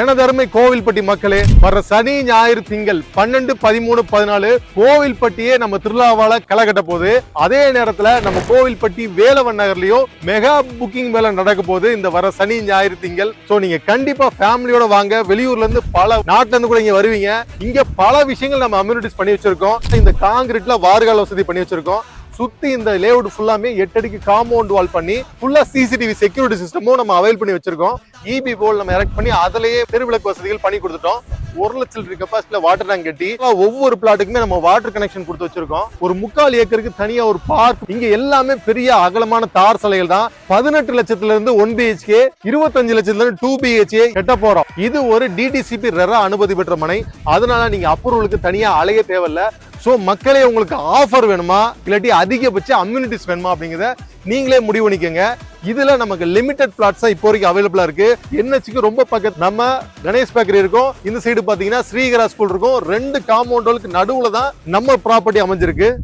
எனதருமை கோவில்பட்டி மக்களே வர சனி ஞாயிறு திங்கள் பன்னெண்டு பதிமூணு பதினாலு கோவில்பட்டியே நம்ம திருவிழாவால களை கட்ட போகுது. அதே நேரத்துல நம்ம கோவில்பட்டி வேலவன் நகர்லயும் மெகா புக்கிங் வேலை நடக்க போகுது. இந்த வர சனி ஞாயிறு திங்கள். சோ நீங்க கண்டிப்பா ஃபேமிலியோட வாங்க. வெளியூர்ல இருந்து பல நாட்டுல இருந்து கூட இங்க வருவீங்க. இங்க பல விஷயங்கள் நம்ம அம்யூனிட்டிஸ் பண்ணி வச்சிருக்கோம். இந்த காங்கிரீட்ல வார்கால் வசதி பண்ணி வச்சிருக்கோம். சுத்தி இந்த லேஅவுட் ஃபுல்லாமே எட்டு அடிக்கு காம்பவுண்ட் வால் பண்ணி ஃபுல்லா சிசிடிவி செக்யூரிட்டி சிஸ்டமும் நம்ம அவைல் பண்ணி வச்சிருக்கோம். இபி போல் நம்ம எரெக்ட் பண்ணி அதுலயே தெருவிளக்கு வசதிகள் பண்ணி கொடுத்துட்டோம். ஒரு லட்சம் லிட்டர் கெப்பாசிட்டில வாட்டர் டேங்க் கட்டி ஒவ்வொரு பிளாட்டுக்குமே நம்ம வாட்டர் கனெக்ஷன் கொடுத்து வச்சிருக்கோம். ஒரு முக்கால் ஏக்கருக்கு தனியா ஒரு பார்க் இங்க எல்லாமே பெரிய அகலமான தார் சாலைகள் தான். பதினெட்டு லட்சத்துல இருந்து ஒன் பிஹெச்கே இருபத்தஞ்சு லட்சத்துல இருந்து டூ பிஹெச்கே கட்ட போறோம். இது ஒரு டிடிசிபி ரெரா அனுமதி பெற்ற மனை. அதனால நீங்க அப்ரூவலுக்கு தனியா அலைய தேவையில்ல. ஸோ மக்களே உங்களுக்கு ஆஃபர் வேணுமா? இல்லாட்டி அதிகபட்ச அம்யூனிட்டிஸ் வேணுமா அப்படிங்கிறத நீங்களே முடிவு பண்ணிக்கோங்க. இதுல நமக்கு லிமிடெட் பிளாட்ஸ் தான் இப்போ வரைக்கும் அவைலபிளா இருக்கு. என்ஹெச்சுக்கு ரொம்ப பக்கத்து நம்ம கணேஷ் பேக்கரி இருக்கும். இந்த சைடு பாத்தீங்கன்னா ஸ்ரீகரா ஸ்கூல் இருக்கும். ரெண்டு காம்பவுண்டுகளுக்கு நடுவுல தான் நம்ம ப்ராப்பர்ட்டி அமைஞ்சிருக்கு.